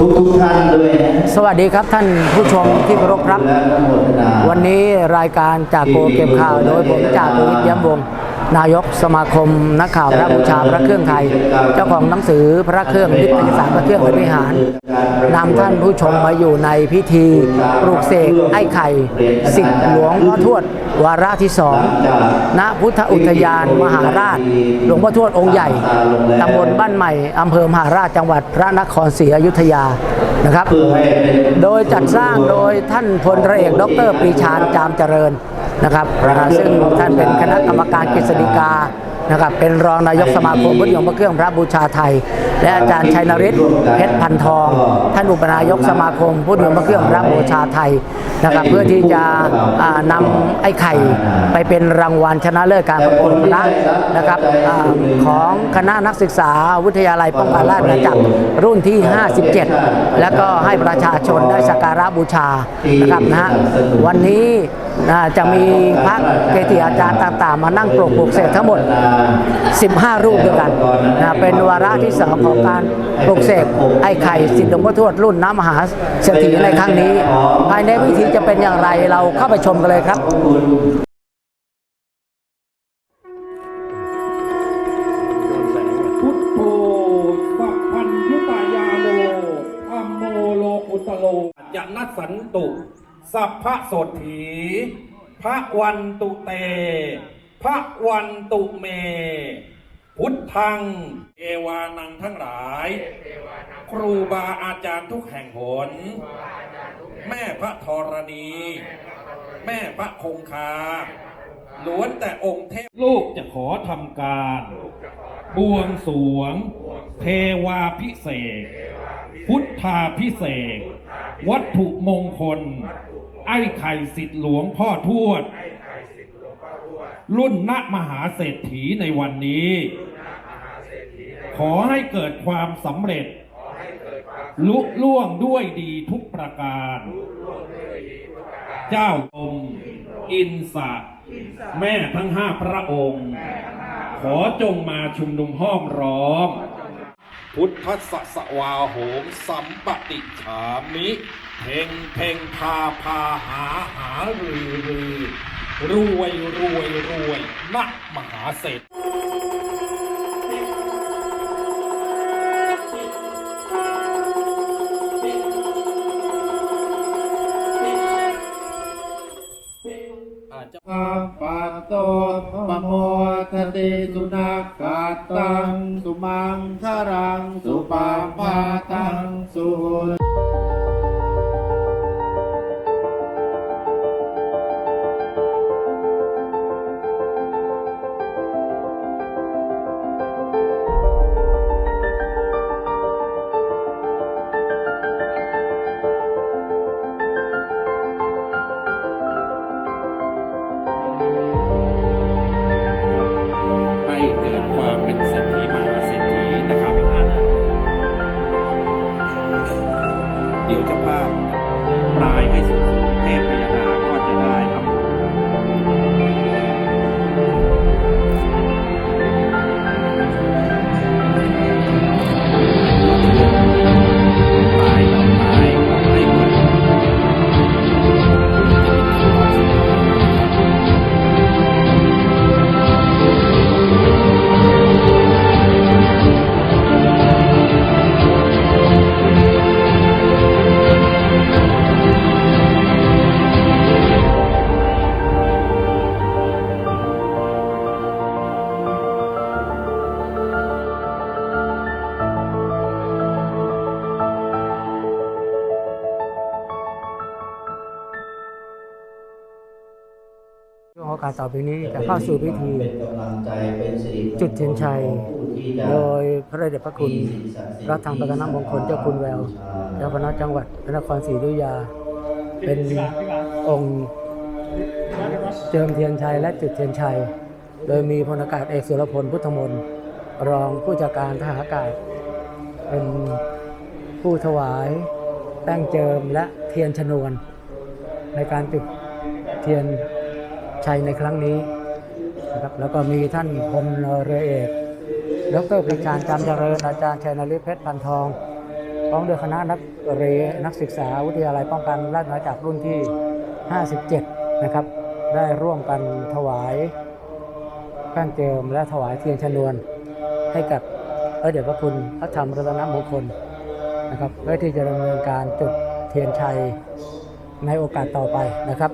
ทุกทุกๆท่านด้วยนะสวัสดีครับท่านผู้ชมที่เคารพครับ และอนุโมทนา วันนี้รายการจากโกเก็บข่าวโดยผมจากวิทย์ย้ำวงศ์ นายกสมาคมนักข่าวพระบูชาพระเครื่องไทย เจ้าของหนังสือพระเครื่องนิตยสารพระเครื่องบริหารนำท่านผู้ชมมาอยู่ในพิธีปลูกเสกไอ้ไข่สิทธิหลวงพ่อทวดวาระที่สองณพุทธอุทยานมหาราช หลวงพ่อทวดองค์ใหญ่ตำบลบ้านใหม่อำเภอมหาราชจังหวัดพระนครศรีอยุธยานะครับ โดยจัดสร้างโดยท่านพลเรือเอกดรปรีชาจามเจริญ นะครับซึ่งท่านเป็นคณะกรรมการกฤษฎีกานะครับเป็นรองนายกสมาคมพุทธยมพระเครื่องพระบูชาไทย และอาจารย์ชัยนริศเพชรพันทอง ท่านอุปนายกสมาคมพุทธยมพระเครื่องพระบูชาไทยนะครับเพื่อที่จะอ่านำไอ้ไข่ไปเป็นรางวัลชนะเลิศการประกวดพระนะครับของคณะนักศึกษาวิทยาลัยป้องกันราชอาณาจักรรุ่นที่ 57 แล้วก็ให้ประชาชนได้สักการะบูชานะครับนะฮะวันนี้จะมีพระเกจิอาจารย์ต่างๆ มานั่งปลกปลูกเสกทั้งหมด 15 รูปด้วยกันนะเป็นวาระที่สองของการปลูกเสกไอ้ไข่สิทธิ์หลวงพ่อทวดรุ่นน้ำมหาเศรษฐีในครั้งนี้ ภายในวิธีจะเป็นอย่างไรเราเข้าไปชมกันเลยครับพุทโธสัพพัญญุายาโลธรรมโมโลกุตโลยะนัสสันตุ สัพพะโสถี พระวันตุเต พระวันตุเม พุทธัง เอวานังทั้งหลาย ครูบาอาจารย์ทุกแห่งหน แม่พระธรณี แม่พระคงคาล้วนแต่องค์เทพลูกจะขอทำการ บวงสวง เทวาพิเศษ พุทธาพิเศษ วัตถุมงคล ไอ้ไข่สิทธิหลวงพ่อทวดรุ่นณมหาเศรษฐีในวันนี้ขอให้เกิดความสำเร็จลุล่วงด้วยดีทุกประการเจ้าองค์อินสะแม่ทั้งห้าพระองค์ ขอจงมาชุมนุมห้อมร้อม พุทธสสวาโหมสัมปติฉามิเพ่งเพ่งพาพาหาหารือรือรวยรวยรวยนักมหาเศรษฐี จจะสัพพะโตปะโมทะเตสุนักกาตัง สุมังคารัง สุปาปาตัง สุ ช่วงโอกาสต่อไปนี้จะเข้าสู่พิธีเป็นกำลังใจเป็นสิริมงคลจุดเทียนชัยของผู้ที่จะโดยพระเดชพระคุณพระทางประธานมงคลเจ้าคุณแววเจ้าคณะจังหวัดพระนครศรีอยุธยา เป็นองค์เจิมเทียนชัยและจุดเทียนชัย โดยมีพลอากาศเอกสุรพลพุทธมนต์รองผู้จัดการทหารอากาศ เป็นผู้ถวายแป้งเจิมและเทียนชนวน ในการจุดเทียน ชัยในครั้งนี้นะครับแล้วก็มีท่านพลเรือเอกดรปริชาญจำเจริญอาจารย์ชัยนฤทธิ์เพชรพันทองพร้อมด้วยคณะนักเรียนนักศึกษาวิทยาลัยป้องกันราชอาณาจักรรุ่นที่ 57 นะครับ ได้ร่วมกันถวายแป้งเจิมและถวายเทียนชนวน ให้กับพระเดชพระคุณพระธรรมรัตนมงคลนะครับเพื่อที่จะดำเนินการจุดเทียนชัยในโอกาสต่อไปนะครับ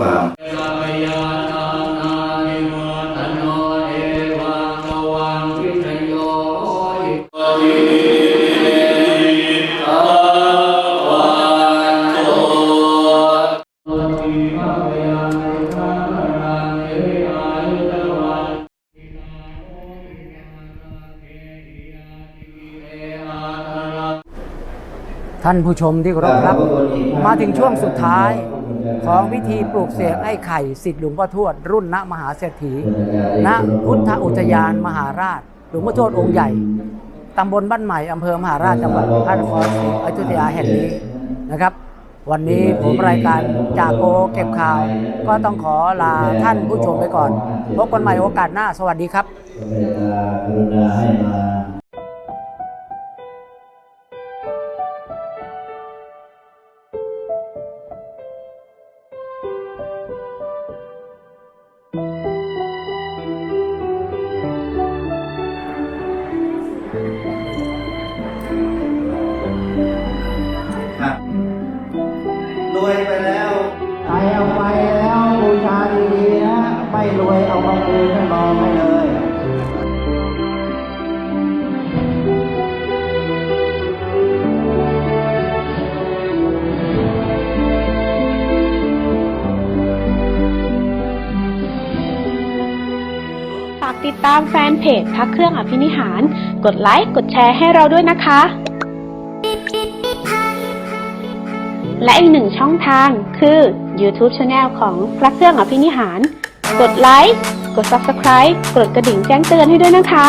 ความ ท่านผู้ชมที่เคารพครับ มาถึงช่วงสุดท้าย ของพิธีปลูกเสกไอ้ไข่สิทธิ์หลวงพ่อทวด รุ่นณมหาเศรษฐีณพุทธอุทยานมหาราช หลวงพ่อทวดองค์ใหญ่ตำบลบ้านใหม่อำเภอมหาราชจังหวัดพระนครศรีอยุธยาแห่งนี้นะครับ วันนี้ผมรายการจากโกเก็บข่าว ก็ต้องขอลาท่านผู้ชมไปก่อน พบกันใหม่โอกาสหน้าสวัสดีครับเมตตากรุณาให้มาครับ เพจพักเครื่องอภินิหาร กดไลค์ กดแชร์ให้เราด้วยนะคะ และอีกหนึ่งช่องทางคือ YouTube Channel ของพระเครื่องอภินิหาร กดไลค์ กด Subscribe กดกระดิ่งแจ้งเตือนให้ด้วยนะคะ